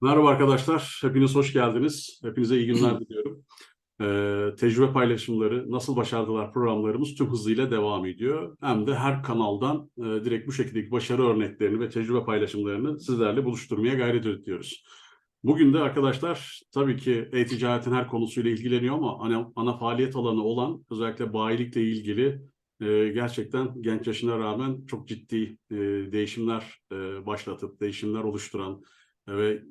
Merhaba arkadaşlar, hepiniz hoş geldiniz. Hepinize iyi günler diliyorum. Ee, tecrübe paylaşımları, nasıl başardılar programlarımız tüm hızıyla devam ediyor. Hem de her kanaldan e, direkt bu şekildeki başarı örneklerini ve tecrübe paylaşımlarını sizlerle buluşturmaya gayret ediyoruz. Bugün de arkadaşlar tabii ki e-ticaretin her konusuyla ilgileniyor ama ana, ana faaliyet alanı olan özellikle bayilikle ilgili e, gerçekten genç yaşına rağmen çok ciddi e, değişimler e, başlatıp, değişimler oluşturan ve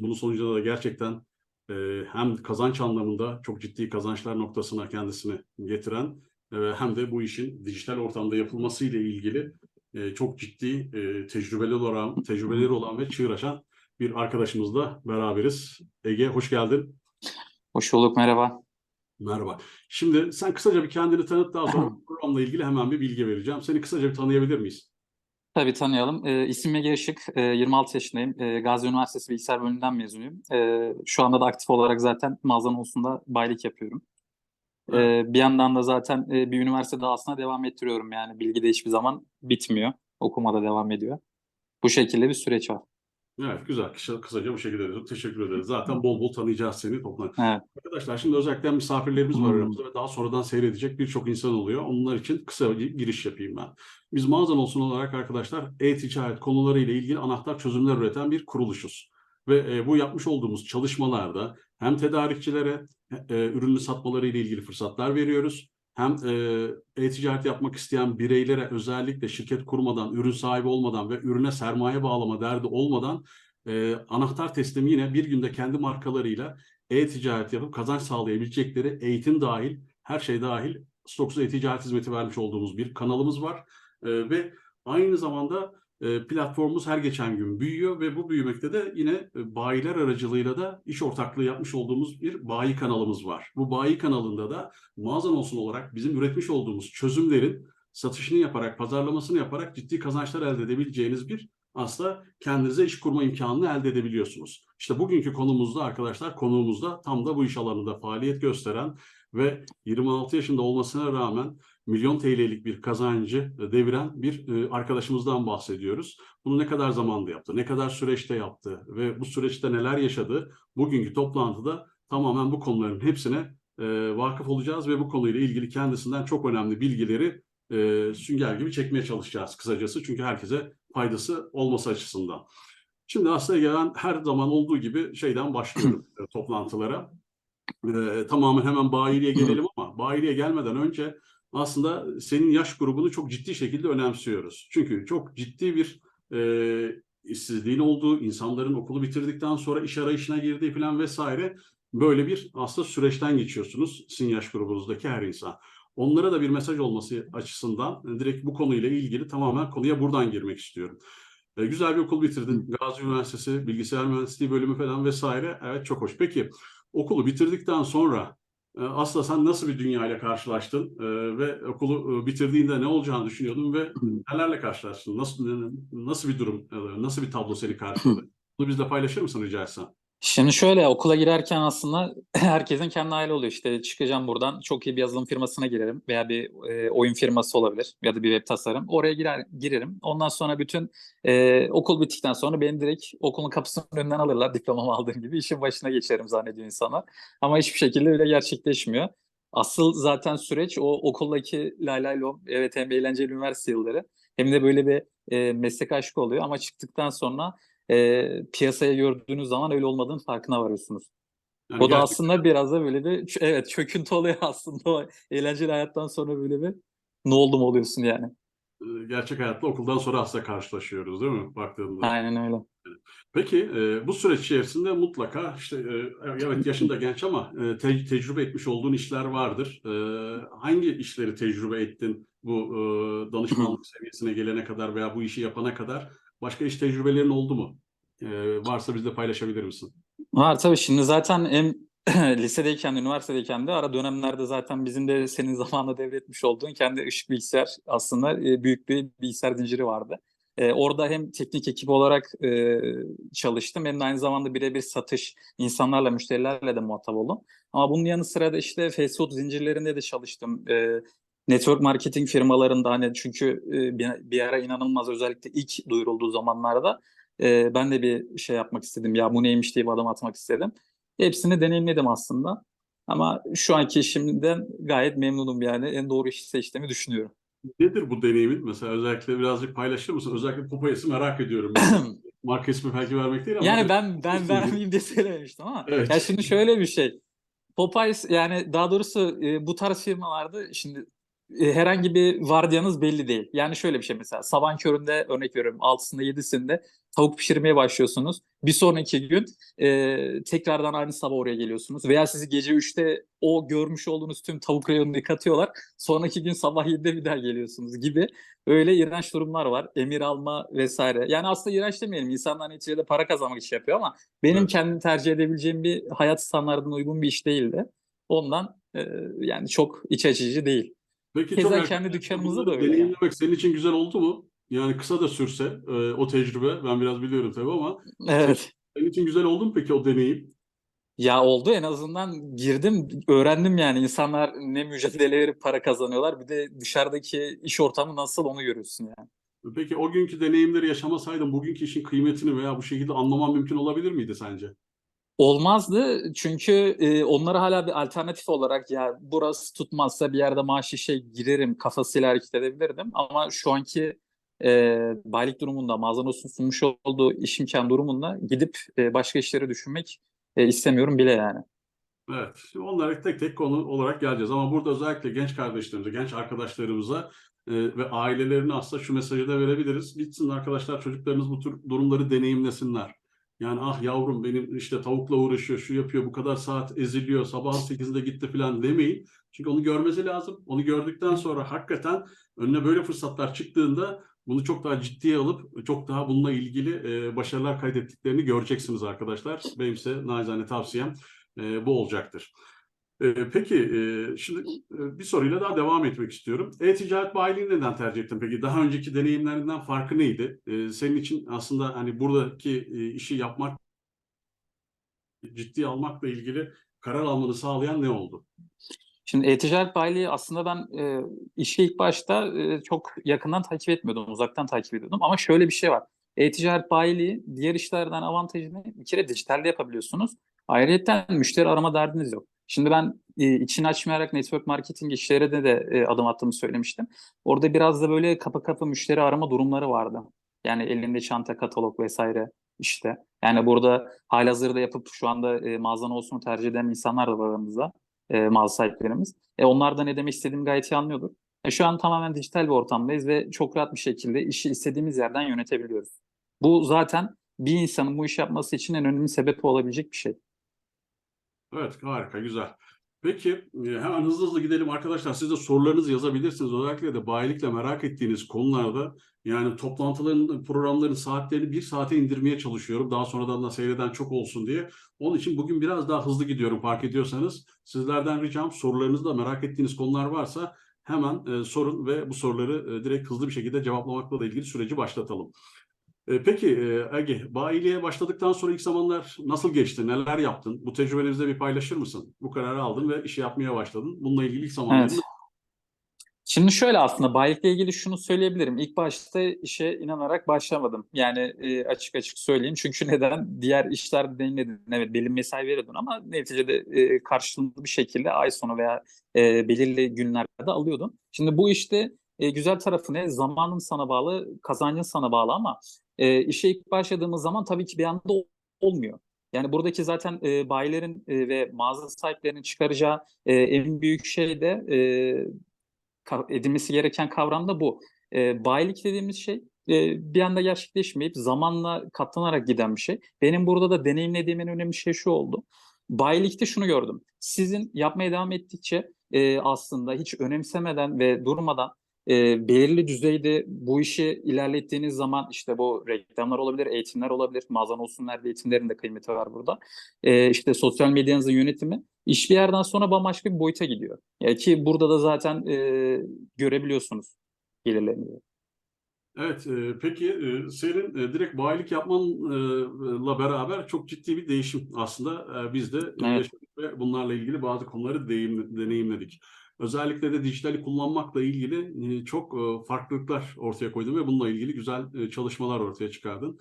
bunun sonucunda da gerçekten e, hem kazanç anlamında çok ciddi kazançlar noktasına kendisini getiren e, hem de bu işin dijital ortamda yapılması ile ilgili e, çok ciddi e, tecrübeli olan, tecrübeleri olan ve çığır açan bir arkadaşımızla beraberiz. Ege hoş geldin. Hoş bulduk, merhaba. Merhaba. Şimdi sen kısaca bir kendini tanıt daha sonra programla ilgili hemen bir bilgi vereceğim. Seni kısaca bir tanıyabilir miyiz? Tabii tanıyalım. E, isim Ege Işık, e, 26 yaşındayım. E, Gazi Üniversitesi Bilgisayar Bölümünden mezunuyum. E, şu anda da aktif olarak zaten mağazanın olsunda bayilik yapıyorum. E, bir yandan da zaten e, bir üniversite daha aslında devam ettiriyorum. Yani bilgi de hiçbir zaman bitmiyor. Okuma da devam ediyor. Bu şekilde bir süreç var. Evet güzel. Kısa, kısaca bu şekilde dedim. Teşekkür ederiz. Zaten bol bol tanıyacağız seni toplam. Evet. Arkadaşlar şimdi özellikle misafirlerimiz var aramızda ve daha sonradan seyredecek birçok insan oluyor. Onlar için kısa bir giriş yapayım ben. Biz mağazan olsun olarak arkadaşlar e-ticaret konuları ile ilgili anahtar çözümler üreten bir kuruluşuz. Ve e, bu yapmış olduğumuz çalışmalarda hem tedarikçilere e, ürünü satmaları ile ilgili fırsatlar veriyoruz. Hem e, e-ticaret yapmak isteyen bireylere özellikle şirket kurmadan, ürün sahibi olmadan ve ürüne sermaye bağlama derdi olmadan e, anahtar teslimi yine bir günde kendi markalarıyla e-ticaret yapıp kazanç sağlayabilecekleri eğitim dahil, her şey dahil stoksuz e-ticaret hizmeti vermiş olduğumuz bir kanalımız var. E, ve aynı zamanda platformumuz her geçen gün büyüyor ve bu büyümekte de yine e, bayiler aracılığıyla da iş ortaklığı yapmış olduğumuz bir bayi kanalımız var. Bu bayi kanalında da mağazan olsun olarak bizim üretmiş olduğumuz çözümlerin satışını yaparak, pazarlamasını yaparak ciddi kazançlar elde edebileceğiniz bir aslında kendinize iş kurma imkanını elde edebiliyorsunuz. İşte bugünkü konumuzda arkadaşlar konuğumuzda tam da bu iş alanında faaliyet gösteren ve 26 yaşında olmasına rağmen milyon TL'lik bir kazancı deviren bir e, arkadaşımızdan bahsediyoruz. Bunu ne kadar zamanda yaptı, ne kadar süreçte yaptı ve bu süreçte neler yaşadı bugünkü toplantıda tamamen bu konuların hepsine e, vakıf olacağız ve bu konuyla ilgili kendisinden çok önemli bilgileri e, sünger gibi çekmeye çalışacağız kısacası. Çünkü herkese faydası olması açısından. Şimdi aslında gelen her zaman olduğu gibi şeyden başlıyorum e, toplantılara. E, tamamen hemen bayiliğe gelelim ama bayiliğe gelmeden önce aslında senin yaş grubunu çok ciddi şekilde önemsiyoruz. Çünkü çok ciddi bir e, işsizliğin olduğu, insanların okulu bitirdikten sonra iş arayışına girdiği falan vesaire böyle bir aslında süreçten geçiyorsunuz sizin yaş grubunuzdaki her insan. Onlara da bir mesaj olması açısından direkt bu konuyla ilgili tamamen konuya buradan girmek istiyorum. E, güzel bir okul bitirdin. Gazi Üniversitesi, Bilgisayar Mühendisliği bölümü falan vesaire. Evet çok hoş. Peki okulu bitirdikten sonra e, aslında sen nasıl bir dünyayla karşılaştın e, ve okulu e, bitirdiğinde ne olacağını düşünüyordun ve nelerle karşılaştın? Nasıl nasıl bir durum, e, nasıl bir tablo seni karşıladı? Bunu bizle paylaşır mısın rica etsem? Şimdi şöyle okula girerken aslında herkesin kendi hayali oluyor. İşte çıkacağım buradan çok iyi bir yazılım firmasına girerim veya bir e, oyun firması olabilir ya da bir web tasarım. Oraya girer, girerim. Ondan sonra bütün e, okul bittikten sonra beni direkt okulun kapısının önünden alırlar diplomamı aldığım gibi işin başına geçerim zannediyor insanlar. Ama hiçbir şekilde öyle gerçekleşmiyor. Asıl zaten süreç o okuldaki lay lay lom, evet hem eğlenceli üniversite yılları hem de böyle bir e, meslek aşkı oluyor ama çıktıktan sonra e, piyasaya gördüğünüz zaman öyle olmadığının farkına varıyorsunuz. Yani o da aslında biraz da böyle bir evet çöküntü oluyor aslında o eğlenceli hayattan sonra böyle bir ne oldum oluyorsun yani. e, gerçek hayatla okuldan sonra aslında karşılaşıyoruz değil mi baktığında? Aynen öyle. Peki e, bu süreç içerisinde mutlaka işte e, evet yaşında genç ama e, te- tecrübe etmiş olduğun işler vardır. Hangi işleri tecrübe ettin bu danışmanlık seviyesine gelene kadar veya bu işi yapana kadar başka iş tecrübelerin oldu mu? E, varsa bizle paylaşabilir misin? Var tabii şimdi zaten hem lisedeyken de üniversitedeyken de ara dönemlerde zaten bizim de senin zamanında devretmiş olduğun kendi ışık bilgisayar aslında e, büyük bir bilgisayar zinciri vardı. E, orada hem teknik ekip olarak e, çalıştım hem de aynı zamanda birebir satış insanlarla müşterilerle de muhatap oldum. Ama bunun yanı sıra da işte fast food zincirlerinde de çalıştım. Network marketing firmalarında hani çünkü bir ara inanılmaz özellikle ilk duyurulduğu zamanlarda e, ben de bir şey yapmak istedim. Ya bu neymiş diye bir adım atmak istedim. Hepsini deneyimledim aslında. Ama şu anki işimden gayet memnunum yani. En doğru işi seçtiğimi düşünüyorum. Nedir bu deneyimin? Mesela özellikle birazcık paylaşır mısın? Özellikle Popeyes'i merak ediyorum. Marka ismi belki vermek değil ama. Yani ben ben vermeyeyim diye söylememiştim ama Evet. ya şimdi şöyle bir şey. Popeyes yani daha doğrusu e, bu tarz firmalarda şimdi e, herhangi bir vardiyanız belli değil. Yani şöyle bir şey mesela sabah köründe örnek veriyorum 6'sında 7'sinde tavuk pişirmeye başlıyorsunuz. Bir sonraki gün e, tekrardan aynı sabah oraya geliyorsunuz. Veya sizi gece 3'te o görmüş olduğunuz tüm tavuk reyonunu yıkatıyorlar. Sonraki gün sabah 7'de bir daha geliyorsunuz gibi öyle iğrenç durumlar var. Emir alma vesaire. Yani aslında iğrenç demeyelim. İnsanlar neticede para kazanmak için yapıyor ama benim Evet. kendim tercih edebileceğim bir hayat standartına uygun bir iş değildi. Ondan e, yani çok iç açıcı değil. Peki Keza çok kendi dükkanımızda da öyle yani. Deneyimlemek senin için güzel oldu mu? Yani kısa da sürse e, o tecrübe ben biraz biliyorum tabii ama Evet. senin için güzel oldu mu peki o deneyim? Ya oldu en azından girdim öğrendim yani insanlar ne mücadele verip para kazanıyorlar bir de dışarıdaki iş ortamı nasıl onu görüyorsun yani. Peki o günkü deneyimleri yaşamasaydın bugünkü işin kıymetini veya bu şekilde anlaman mümkün olabilir miydi sence? Olmazdı çünkü e, onlara hala bir alternatif olarak ya burası tutmazsa bir yerde maaş işe girerim kafasıyla hareket edebilirdim. Ama şu anki e, bayilik durumunda Mazanos'un sunmuş olduğu iş imkan durumunda gidip e, başka işleri düşünmek e, istemiyorum bile yani. Evet, onlara tek tek konu olarak geleceğiz ama burada özellikle genç kardeşlerimize, genç arkadaşlarımıza e, ve ailelerine aslında şu mesajı da verebiliriz. Gitsin arkadaşlar çocuklarınız bu tür durumları deneyimlesinler. Yani ah yavrum benim işte tavukla uğraşıyor, şu yapıyor, bu kadar saat eziliyor, sabahın 8'inde gitti falan demeyin. Çünkü onu görmesi lazım. Onu gördükten sonra hakikaten önüne böyle fırsatlar çıktığında bunu çok daha ciddiye alıp çok daha bununla ilgili e, başarılar kaydettiklerini göreceksiniz arkadaşlar. Benim size naçizane tavsiyem e, bu olacaktır. E, peki e, şimdi e, bir soruyla daha devam etmek istiyorum. E-ticaret bayiliğini neden tercih ettin peki? Daha önceki deneyimlerinden farkı neydi? E, senin için aslında hani buradaki e, işi yapmak, ciddiye almakla ilgili karar almanı sağlayan ne oldu? Şimdi e-ticaret bayiliği aslında ben e, işi ilk başta e, çok yakından takip etmiyordum, uzaktan takip ediyordum. Ama şöyle bir şey var. E-ticaret bayiliği diğer işlerden avantajını bir kere dijitalde yapabiliyorsunuz. Ayrıca müşteri arama derdiniz yok. Şimdi ben e, içini açmayarak network marketing işlerine de e, adım attığımı söylemiştim. Orada biraz da böyle kapı kapı müşteri arama durumları vardı. Yani elinde çanta, katalog vesaire işte. Yani burada halihazırda yapıp şu anda e, mağazan olsun tercih eden insanlar da var aramızda e, mağaza sahiplerimiz. E, onlar da ne demek istediğimi gayet iyi anlıyordur. E, şu an tamamen dijital bir ortamdayız ve çok rahat bir şekilde işi istediğimiz yerden yönetebiliyoruz. Bu zaten bir insanın bu iş yapması için en önemli sebebi olabilecek bir şey. Evet, harika, güzel. Peki e, hemen hızlı hızlı gidelim arkadaşlar. Siz de sorularınızı yazabilirsiniz. Özellikle de bayilikle merak ettiğiniz konularda yani toplantıların, programların saatlerini bir saate indirmeye çalışıyorum. Daha sonradan da seyreden çok olsun diye. Onun için bugün biraz daha hızlı gidiyorum fark ediyorsanız. Sizlerden ricam sorularınızda merak ettiğiniz konular varsa hemen e, sorun ve bu soruları e, direkt hızlı bir şekilde cevaplamakla da ilgili süreci başlatalım. E, Peki e, Ege, bayiliğe başladıktan sonra ilk zamanlar nasıl geçti? Neler yaptın? Bu tecrübenizde bir paylaşır mısın? Bu kararı aldın ve işi yapmaya başladın. Bununla ilgili ilk zamanların Evet. Şimdi şöyle aslında bayilikle ilgili şunu söyleyebilirim. İlk başta işe inanarak başlamadım. Yani e, açık açık söyleyeyim. Çünkü neden? Diğer işlerde deneyimledin. Evet belli mesai veriyordun ama neticede e, karşılığında bir şekilde ay sonu veya e, belirli günlerde alıyordun. Şimdi bu işte e, güzel tarafı ne? Zamanın sana bağlı, kazancın sana bağlı ama e, işe ilk başladığımız zaman tabii ki bir anda ol- olmuyor. Yani buradaki zaten e, bayilerin e, ve mağaza sahiplerinin çıkaracağı e, en büyük şey de e, edilmesi gereken kavram da bu. E, bayilik dediğimiz şey e, bir anda gerçekleşmeyip zamanla katlanarak giden bir şey. Benim burada da deneyimlediğim en önemli şey şu oldu. Bayilikte şunu gördüm. Sizin yapmaya devam ettikçe e, aslında hiç önemsemeden ve durmadan e, belirli düzeyde bu işi ilerlettiğiniz zaman işte bu reklamlar olabilir, eğitimler olabilir. Mağazan olsun nerede eğitimlerin de kıymeti var burada. E, işte sosyal medyanızın yönetimi iş bir yerden sonra bambaşka bir boyuta gidiyor. Ya ki burada da zaten e, görebiliyorsunuz gelirlerini. Evet, e, peki e, senin e, direkt bayilik yapmanla beraber çok ciddi bir değişim aslında e, biz de Evet. ve bunlarla ilgili bazı konuları deyim- deneyimledik. Özellikle de dijitali kullanmakla ilgili e, çok e, farklılıklar ortaya koydun ve bununla ilgili güzel e, çalışmalar ortaya çıkardın.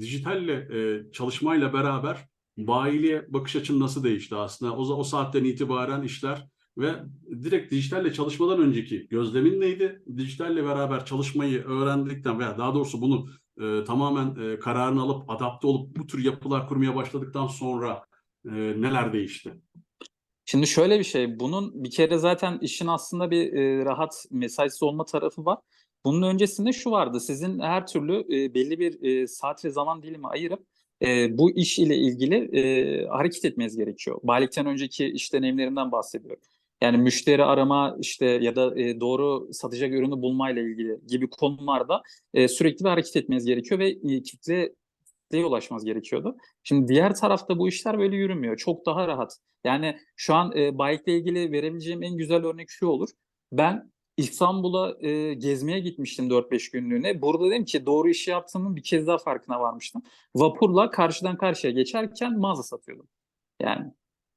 dijitalle çalışmayla beraber bayiliğe bakış açın nasıl değişti aslında? O, o saatten itibaren işler ve direkt dijitalle çalışmadan önceki gözlemin neydi? Dijitalle beraber çalışmayı öğrendikten veya daha doğrusu bunu e, tamamen e, kararını alıp adapte olup bu tür yapılar kurmaya başladıktan sonra e, neler değişti? Şimdi şöyle bir şey, bunun bir kere zaten işin aslında bir e, rahat mesaisiz olma tarafı var. Bunun öncesinde şu vardı, sizin her türlü e, belli bir e, saat ve zaman dilimi ayırıp e, bu iş ile ilgili e, hareket etmeniz gerekiyor. Bayilikten önceki iş deneyimlerinden bahsediyorum. Yani müşteri arama işte ya da e, doğru satacak ürünü bulmayla ilgili gibi konularda e, sürekli bir hareket etmeniz gerekiyor ve e, kitle kitleye ulaşmanız gerekiyordu. Şimdi diğer tarafta bu işler böyle yürümüyor. Çok daha rahat. Yani şu an e, Bike'le ilgili verebileceğim en güzel örnek şu olur. Ben İstanbul'a e, gezmeye gitmiştim 4-5 günlüğüne. Burada dedim ki doğru işi yaptığımın bir kez daha farkına varmıştım. Vapurla karşıdan karşıya geçerken mağaza satıyordum. Yani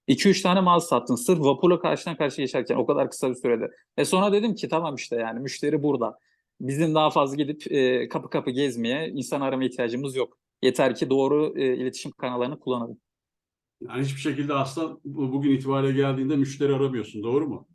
2-3 tane mağaza sattım sırf vapurla karşıdan karşıya geçerken o kadar kısa bir sürede. E sonra dedim ki tamam işte yani müşteri burada. Bizim daha fazla gidip e, kapı kapı gezmeye, insan arama ihtiyacımız yok. Yeter ki doğru e, iletişim kanallarını kullanalım. Yani hiçbir şekilde aslında bu- bugün itibariyle geldiğinde müşteri aramıyorsun, doğru mu?